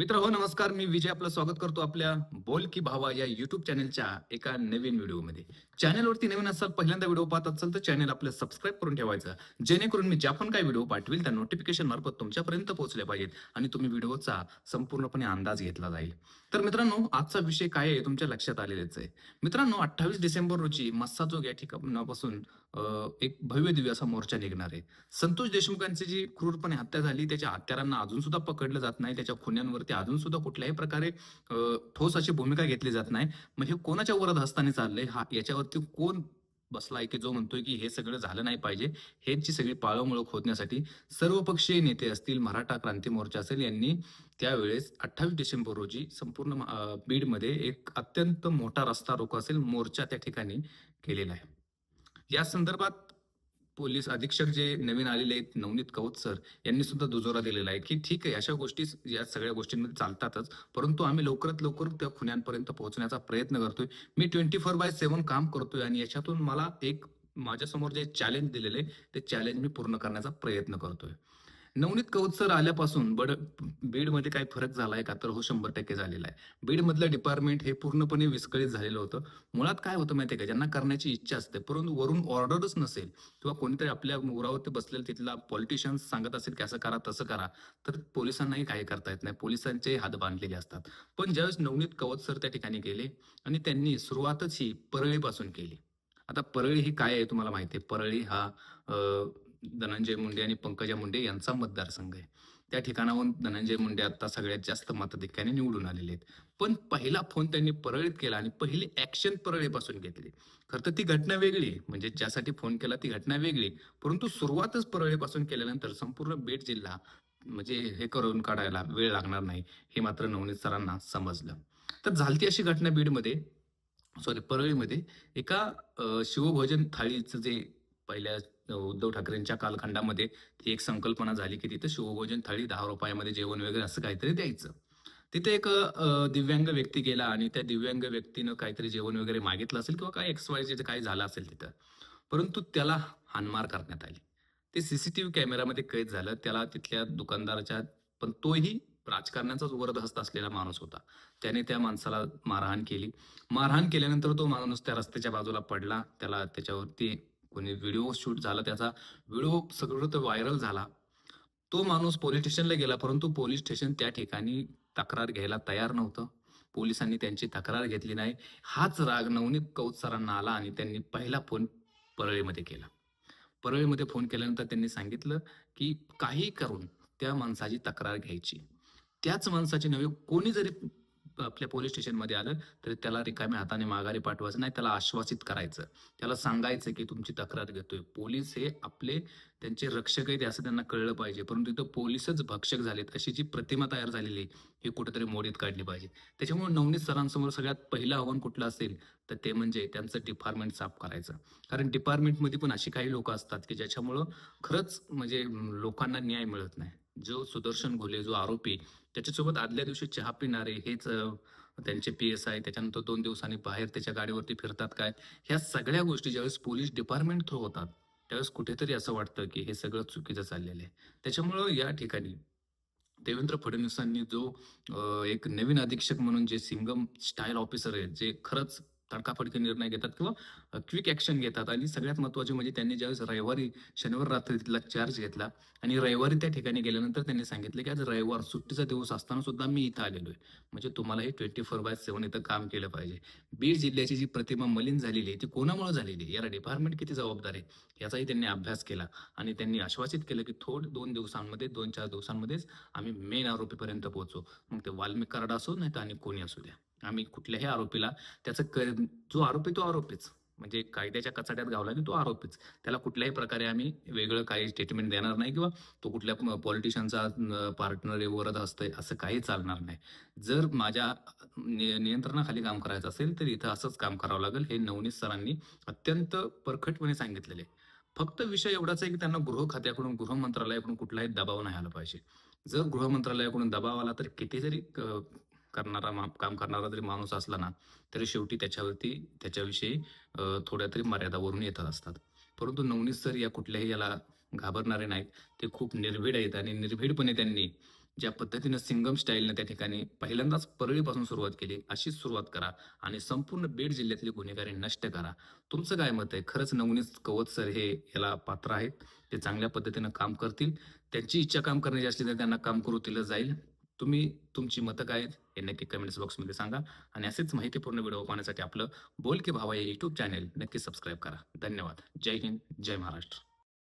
मित्र हो नमस्कार. मी विजय आपलं स्वागत करतो आपल्या बोल की भावा या युट्यूब चॅनलच्या एका नवीन व्हिडिओमध्ये. चॅनलवरती नवीन असाल पहिल्यांदा व्हिडिओ पाहत असाल तर चॅनल आपलं सबस्क्राईब करून ठेवायचं. जेणेकरून मी ज्या पण काही व्हिडिओ पाठवेल त्या नोटिफिकेशन मार्फत तुमच्यापर्यंत पोहोचले पाहिजेत आणि तुम्ही व्हिडिओचा संपूर्णपणे अंदाज घेतला जाईल. तर मित्रांनो आजचा विषय काय आहे तुमच्या लक्षात आलेलेच आहे. मित्रांनो अठ्ठावीस डिसेंबर रोजी मस्साजोग या ठिकाणापासून एक भव्य दिव्य असा मोर्चा निघणार आहे. संतोष देशमुखांची जी क्रूरपणे हत्या झाली त्याच्या हत्यारांना अजून सुद्धा पकडलं जात नाही त्याच्या खुन्यांवरती अजून सुद्धा कुठल्याही प्रकारे ठोस अशी भूमिका घेतली जात नाही. मग हे कोणाच्या वरद हस्ताने चाललंय? हा याच्यावरती कोण बसलाय की जो म्हणतोय की हे सगळं झालं नाही पाहिजे हेची सगळी पाळमुळं खोदण्यासाठी सर्वपक्षीय नेते असतील मराठा क्रांती मोर्चा असेल यांनी त्यावेळेस अठ्ठावीस डिसेंबर रोजी संपूर्ण बीडमध्ये एक अत्यंत मोठा रस्ता रोको असेल मोर्चा त्या ठिकाणी केलेला आहे. या संदर्भात पोलीस अधीक्षक जे नवीन आलेले आहेत नवनीत कौत सर यांनी सुद्धा दुजोरा दिलेला आहे की ठीक आहे अशा गोष्टी या सगळ्या गोष्टींमध्ये चालतातच परंतु आम्ही लवकरात लवकर त्या खुन्यांपर्यंत पोहोचण्याचा प्रयत्न करतोय. मी ट्वेंटी फोर बाय सेव्हन काम करतोय आणि याच्यातून मला एक माझ्यासमोर जे चॅलेंज दिलेले ते चॅलेंज मी पूर्ण करण्याचा प्रयत्न करतोय. नवनीत कौत सर आल्यापासून बड बीडमध्ये काही फरक झालाय का? तर हो शंभर टक्के झालेला आहे. बीडमधलं डिपार्टमेंट हे पूर्णपणे विस्कळीत झालेलं होतं. मुळात काय होतं माहितीये का? ज्यांना करण्याची इच्छा असते परंतु वरून ऑर्डरच नसेल किंवा कोणीतरी आपल्या उरावरती बसलेला तिथला पॉलिटिशियन्स सांगत असेल की असं करा तसं करा तर पोलिसांनाही काही करता येत नाही. पोलिसांचे हात बांधलेले असतात. पण ज्यावेळेस नवनीत कवच सर त्या ठिकाणी गेले आणि त्यांनी सुरुवातच ही परळीपासून केली. आता परळी ही काय आहे तुम्हाला माहिती आहे परळी हा धनंजय मुंडे आणि पंकजा मुंडे यांचा मतदारसंघ आहे. त्या ठिकाणाहून धनंजय मुंडे आता सगळ्यात जास्त मताधिक्याने निवडून आलेले आहेत. पण पहिला फोन त्यांनी परळीत केला आणि पहिली ऍक्शन परळीपासून घेतली. खरं तर ती घटना वेगळी म्हणजे ज्यासाठी फोन केला ती घटना वेगळी परंतु सुरुवातच परळीपासून केल्यानंतर संपूर्ण बेट जिल्हा म्हणजे हे करून काढायला वेळ लागणार नाही हे मात्र नवनीत सरांना समजलं. तर झालती अशी घटना बीडमध्ये सॉरी परळीमध्ये. एका शिवभोजन थाळीचं जे पहिल्या उद्धव ठाकरेंच्या कालखंडामध्ये ती एक संकल्पना झाली की तिथं शिवभोजन थाळी दहा रुपयामध्ये जेवण वगैरे असं काहीतरी द्यायचं. तिथे एक दिव्यांग व्यक्ती गेला आणि त्या दिव्यांग व्यक्तीनं काहीतरी जेवण वगैरे मागितलं असेल किंवा काय एक्स वाय जे काही झालं असेल तिथं. परंतु त्याला हानमार करण्यात आली. ते सीसीटीव्ही कॅमेरामध्ये कैद झालं. त्याला तिथल्या दुकानदाराच्या पण तोही राजकारणाचाच वरदहस्त असलेला माणूस होता. त्याने त्या माणसाला मारहाण केली. मारहाण केल्यानंतर तो माणूस त्या रस्त्याच्या बाजूला पडला. त्याला त्याच्यावरती कोणी व्हिडिओ शूट झाला त्याचा व्हिडिओ सगळं व्हायरल झाला. तो माणूस पोलीस स्टेशनला गेला परंतु पोलीस स्टेशन त्या ठिकाणी तक्रार घ्यायला तयार नव्हतं. पोलिसांनी त्यांची तक्रार घेतली नाही. हाच राग नवनीत कौत सरांना आला आणि त्यांनी पहिला फोन परळीमध्ये केला. परळीमध्ये फोन केल्यानंतर त्यांनी सांगितलं की काही करून त्या माणसाची तक्रार घ्यायची. त्याच माणसाची नव्हे कोणी जरी आपल्या पोलीस स्टेशनमध्ये आलं तरी त्याला रिकाम्या हाताने माघारी पाठवायचं नाही त्याला आश्वासित करायचं. त्याला सांगायचं की तुमची तक्रार घेतोय. पोलीस हे आपले त्यांचे रक्षक आहेत असं त्यांना कळलं पाहिजे. परंतु इथं पोलीसच भक्षक झालेत अशी जी प्रतिमा तयार झालेली आहे ही कुठेतरी मोडीत काढली पाहिजे. त्याच्यामुळे नवनीत सरांसमोर सगळ्यात पहिलं आव्हान कुठलं असेल तर ते म्हणजे त्यांचं डिपार्टमेंट साफ करायचं. कारण डिपार्टमेंटमध्ये पण अशी काही लोक असतात की ज्याच्यामुळं खरंच म्हणजे लोकांना न्याय मिळत नाही. जो सुदर्शन घोले जो आरोपी त्याच्यासोबत आदल्या दिवशी चहा पिणारे हेच त्यांचे पी एस आय त्याच्यानंतर दोन दिवसांनी बाहेर त्याच्या गाडीवरती फिरतात काय? ह्या सगळ्या गोष्टी ज्यावेळेस पोलीस डिपार्टमेंट थ्रू होतात त्यावेळेस कुठेतरी असं वाटतं की हे सगळं चुकीचं चाललेलं आहे. त्याच्यामुळं या ठिकाणी देवेंद्र फडणवीसांनी जो एक नवीन अधीक्षक म्हणून जे सिंगम स्टाईल ऑफिसर आहेत जे खरंच तडकाफडकी निर्णय घेतात किंवा क्विक ऍक्शन घेतात. आणि सगळ्यात महत्त्वाचे म्हणजे त्यांनी ज्यावेळेस रविवारी शनिवार रात्री तिथला चार्ज घेतला आणि रविवारी त्या ठिकाणी गेल्यानंतर त्यांनी सांगितलं की आज रविवार सुट्टीचा दिवस असताना सुद्धा मी इथं आलेलो आहे म्हणजे तुम्हाला हे ट्वेंटी फोर बाय सेव्हन इथं काम केलं पाहिजे. बीड जिल्ह्याची जी प्रतिमा मलिन झालेली आहे ती कोणामुळे झालेली आहे? याला डिपार्टमेंट किती जबाबदार आहे? याचाही त्यांनी अभ्यास केला आणि त्यांनी आश्वासित केलं की थोड दोन दिवसांमध्ये दोन चार दिवसांमध्येच आम्ही मेन आरोपीपर्यंत पोहोचू. मग ते वाल्मिक कराड असो नाही तर आणि कोणी असू द्या. आम्ही कुठल्याही आरोपीला त्याचं क- जो आरोपी तो आरोपीच. म्हणजे कायद्याच्या कचाट्यात गावला की तो आरोपीच. त्याला कुठल्याही प्रकारे आम्ही वेगळं काही स्टेटमेंट देणार नाही किंवा तो कुठल्या पॉलिटिशियनचा पार्टनर वरद असतंय असं काही चालणार नाही. जर माझ्या नियंत्रणाखाली काम करायचं असेल तर इथं असंच काम करावं लागेल हे नवनीत सरांनी अत्यंत परखटपणे सांगितलेले आहे. फक्त विषय एवढाच आहे की त्यांना गृह खात्याकडून गृह मंत्रालयाकडून कुठलाही दबाव नाही आला पाहिजे. जर गृह मंत्रालयाकडून दबाव आला तर किती जरी करणारा काम करणारा जरी माणूस असला ना तरी शेवटी त्याच्यावरती त्याच्याविषयी थोड्या तरी मर्यादावरून येतात असतात. परंतु नवनीत सर या कुठल्याही याला घाबरणारे नाहीत. ते खूप निर्भीड आहेत आणि निर्भीडपणे त्यांनी ज्या पद्धतीनं सिंगम स्टाईलनं त्या ठिकाणी पहिल्यांदाच परळीपासून सुरुवात केली अशीच सुरुवात करा आणि संपूर्ण बीड जिल्ह्यातली गुन्हेगारी नष्ट करा. तुमचं काय मत आहे? खरंच नवनीत कवत सर हे याला पात्र आहेत? ते चांगल्या पद्धतीनं काम करतील? त्यांची इच्छा काम करण्याची असली तर त्यांना काम करू दिलं जाईल. तुम्ही तुमची मतं काय आहेत हे नक्की कमेंट्स बॉक्समध्ये सांगा. आणि असेच माहितीपूर्ण व्हिडिओ पाहण्यासाठी आपलं बोल की भावा या युट्यूब चॅनेल नक्की सबस्क्राईब करा. धन्यवाद. जय हिंद जय महाराष्ट्र.